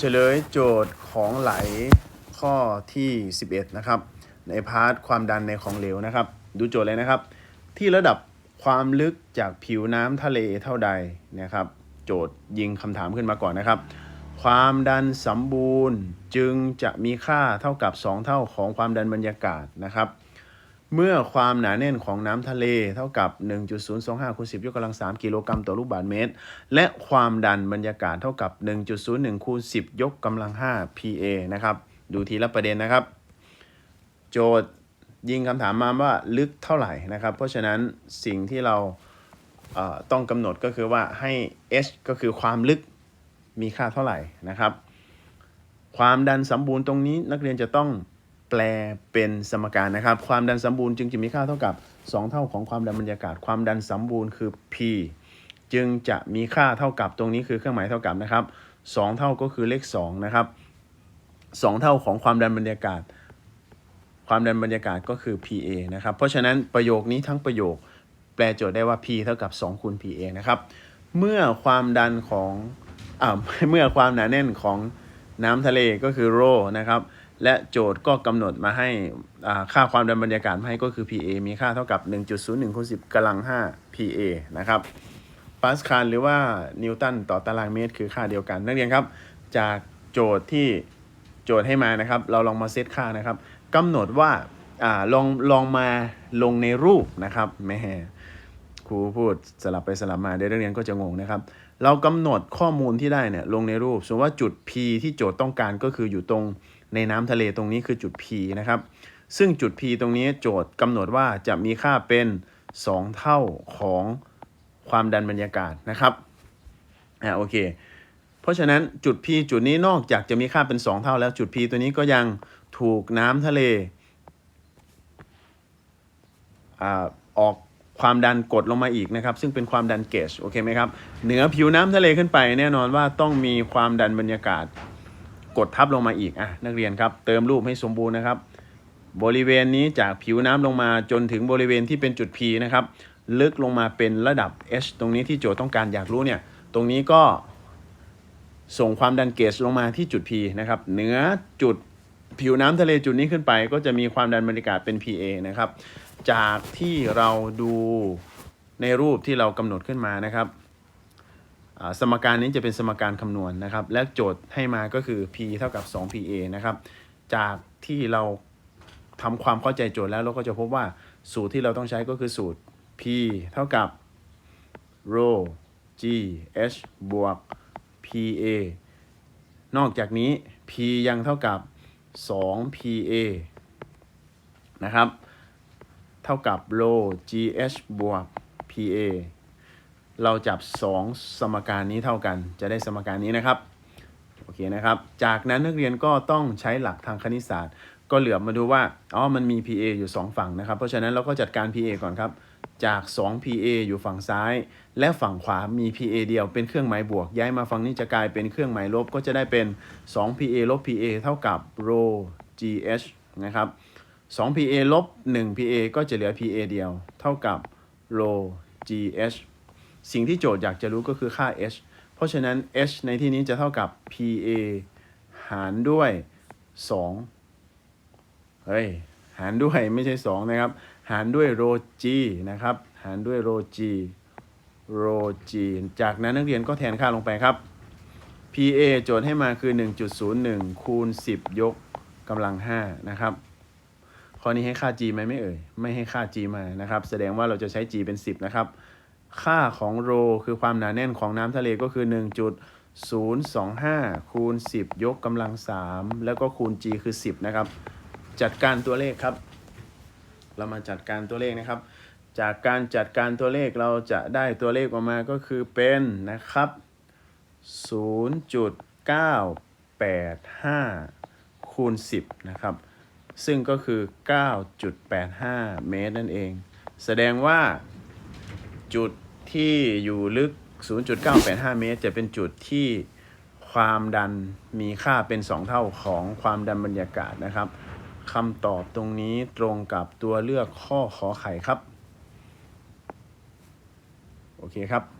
เฉลยโจทย์ของไหลข้อที่ 11 นะครับ ในพาร์ทความดันในของเหลวนะครับ ดูโจทย์เลยนะครับ ที่ระดับความลึกจากผิวน้ำทะเลเท่าใดนะครับ โจทย์ยิงคำถามขึ้นมาก่อนนะครับ ความดันสมบูรณ์จึงจะมีค่าเท่ากับ 2 เท่าของความดันบรรยากาศนะครับ เมื่อความหนาแน่นของน้ำทะเลเท่ากับ 1.025คูณ10 ยกกำลัง 3 กิโลกรัมต่อลูกบาศก์เมตร และความดันบรรยากาศเท่ากับ 1.01คูณ10 ยกกำลัง 5 PA นะครับ ดูทีละประเด็นนะครับ โจทย์ยิงคำถามมาว่าลึกเท่าไหร่นะครับ เพราะฉะนั้นสิ่งที่เราเอ่อต้องกำหนดก็คือว่าให้ h ก็คือความลึกมีค่าเท่าไหร่นะครับ ความดันสมบูรณ์ตรงนี้นักเรียนจะต้อง แปลเป็นสมการนะครับ ความดันสมบูรณ์จึงจะมีค่าเท่ากับ 2 เท่าของความดันบรรยากาศ ความดันสมบูรณ์คือ p จึงจะมีค่าเท่ากับตรงนี้คือเครื่องหมายเท่ากับนะครับ 2 เท่าก็คือเลข2นะครับ 2 เท่าของความดันบรรยากาศ ความดันบรรยากาศก็คือ PA นะครับ เพราะฉะนั้นประโยคนี้ทั้งประโยคแปลโจทย์ได้ว่า P เท่ากับ2คูณ PA นะครับ เมื่อความดันของอ่าเมื่อความหนาแน่นของน้ำทะเลก็คือ rho นะครับ และโจทย์ก็กำหนดมาให้ค่าความดันบรรยากาศมาให้ก็คือ PA มีค่าเท่ากับ 1.01คูณ10กำลัง 5 PA นะครับปาสคาลหรือว่านิวตันต่อตารางเมตร คือค่าเดียวกัน นักเรียนครับ จากโจทย์ที่โจทย์ให้มานะครับ เราลองมาเซตค่านะครับกำหนดว่าอ่าลองลองมาลงในรูปนะครับแม่ครูพูดสลับไปสลับมาเดี๋ยวนักเรียนก็จะงงนะครับ เรากำหนดข้อมูลที่ได้เนี่ยลงในรูปสมมติว่าจุด P ที่โจทย์ต้องการก็คืออยู่ตรง ในน้ำทะเลตรงนี้คือจุด P นะครับ ซึ่งจุด P ตรงนี้โจทย์กำหนดว่าจะมีค่าเป็น 2 เท่าของความดันบรรยากาศนะครับอ่าโอเค เพราะฉะนั้นจุด P จุดนี้นอกจากจะมีค่าเป็น 2 เท่าแล้วจุด P ตัวนี้ก็ยังถูกน้ำทะเลอ่าออกความดันกดลงมาอีกนะครับ ซึ่งเป็นความดันเกจโอเคไหมครับ เหนือผิวน้ำทะเลขึ้นไปแน่นอนว่าต้องมีความดันบรรยากาศ กดทับลงมาอีกอะนักเรียนครับ เติมรูปให้สมบูรณ์นะครับ บริเวณนี้จากผิวน้ำลงมาจนถึงบริเวณที่เป็นจุด P นะครับ ลึกลงมาเป็นระดับ H ตรงนี้ที่โจทย์ต้องการอยากรู้เนี่ย ตรงนี้ก็ส่งความดันเกจลงมาที่จุด P นะครับ เหนือจุดผิวน้ำทะเลจุดนี้ขึ้นไป ก็จะมีความดันบรรยากาศเป็น PA นะครับ จากที่เราดูในรูปที่เรากำหนดขึ้นมานะครับ สมการนี้จะเป็นสมการคำนวณนะครับ และโจทย์ให้มาก็คือ P เท่ากับ 2PA นะครับ จากที่เราทำความเข้าใจโจทย์แล้วเราก็จะพบว่าสูตรที่เราต้องใช้ก็คือสูตร P เท่ากับ rho g h บวก PA นอกจากนี้ P ยังเท่ากับ 2PA นะครับ เท่ากับ rho gh บวก PA เราจับ 2 สมการนี้เท่ากัน จะได้สมการนี้นะครับโอเคนะครับ จากนั้นนักเรียนก็ต้องใช้หลักทางคณิตศาสตร์ ก็เหลือมาดูว่าอ๋อมันมี PA อยู่ 2 ฝั่งนะครับ เพราะฉะนั้นเราก็จัดการ PA ก่อนครับ จาก 2 PA อยู่ฝั่งซ้าย และฝั่งขวามี PA เดียวเป็นเครื่องหมายบวก ย้ายมาฝั่งนี้จะกลายเป็นเครื่องหมายลบก็จะได้เป็น 2 PA ลบ PA เท่ากับ rho GH นะครับ2 PA ลบ1 PA ก็จะเหลือ PA เดียว เท่ากับ rho GH สิ่งที่โจทย์อยากจะรู้ก็คือค่า h เพราะฉะนั้น h ในที่นี้จะเท่ากับ PA หารด้วย 2 เฮ้ย หารด้วยไม่ใช่ 2 นะครับ หารด้วย rho g นะครับ หารด้วย rho g rho g จากนั้นนักเรียนก็แทนค่าลงไปครับ PA โจทย์ให้มาคือ 1.01 คูณ 10 ยกกำลัง 5 นะครับ ข้อนี้ให้ค่า g ไหมไม่เอ่ย ไม่ให้ค่า g มานะครับ แสดงว่าเราจะใช้ g เป็น 10 นะครับ ค่าของโรคือความหนาแน่นของน้ำทะเลก็คือ 1.025 คูณ 10 ยกกำลัง 3 แล้วก็คูณ g คือ 10 นะครับ จัดการตัวเลขครับ เรามาจัดการตัวเลขนะครับ จากการจัดการตัวเลขเราจะได้ตัวเลขออกมาก็คือเป็นนะครับ 0.985 คูณ 10 นะครับ ซึ่งก็คือ 9.85 เมตรนั่นเอง แสดงว่า จุดที่อยู่ลึก 0.985 เมตร จะเป็นจุดที่ความดันมีค่าเป็น 2 เท่าของความดันบรรยากาศนะครับคำตอบตรงนี้ตรงกับตัวเลือกข้อขอไข่ครับ โอเคครับ